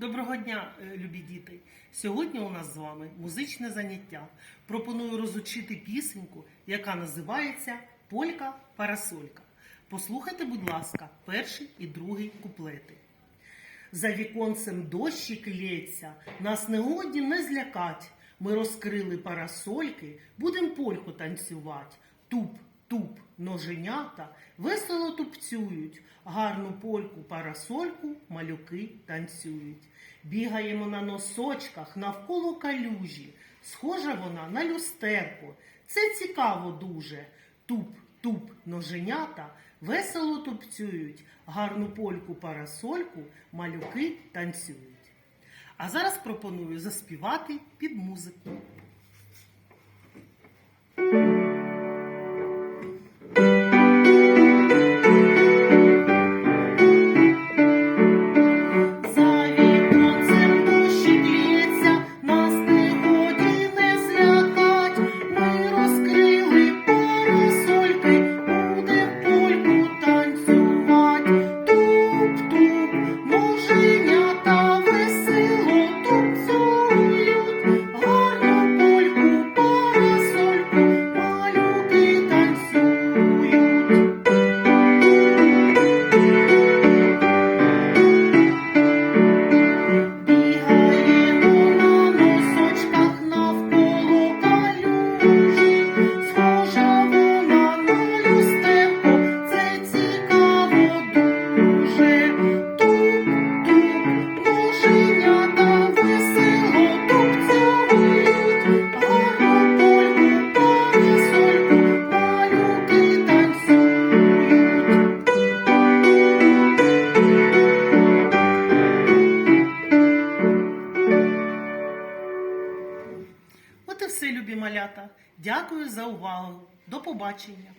Доброго дня, е, любі діти! Сьогодні у нас з вами музичне заняття. Пропоную розучити пісеньку, яка називається Полька Парасолька. Послухайте, будь ласка, перший і другий куплети. За віконцем дощик лється, нас негодні не злякать. Ми розкрили парасольки, будем польку танцювать. Туп, туп, ноженята весело тупцюють, гарну польку парасольку малюки танцюють. Бігаємо на носочках навколо калюжі. Схожа вона на люстерку. Це цікаво дуже. Туп, туп, ноженята весело тупцюють, гарну польку парасольку малюки танцюють. А зараз пропоную заспівати під музику. Все, любі малята. Дякую за увагу. До побачення.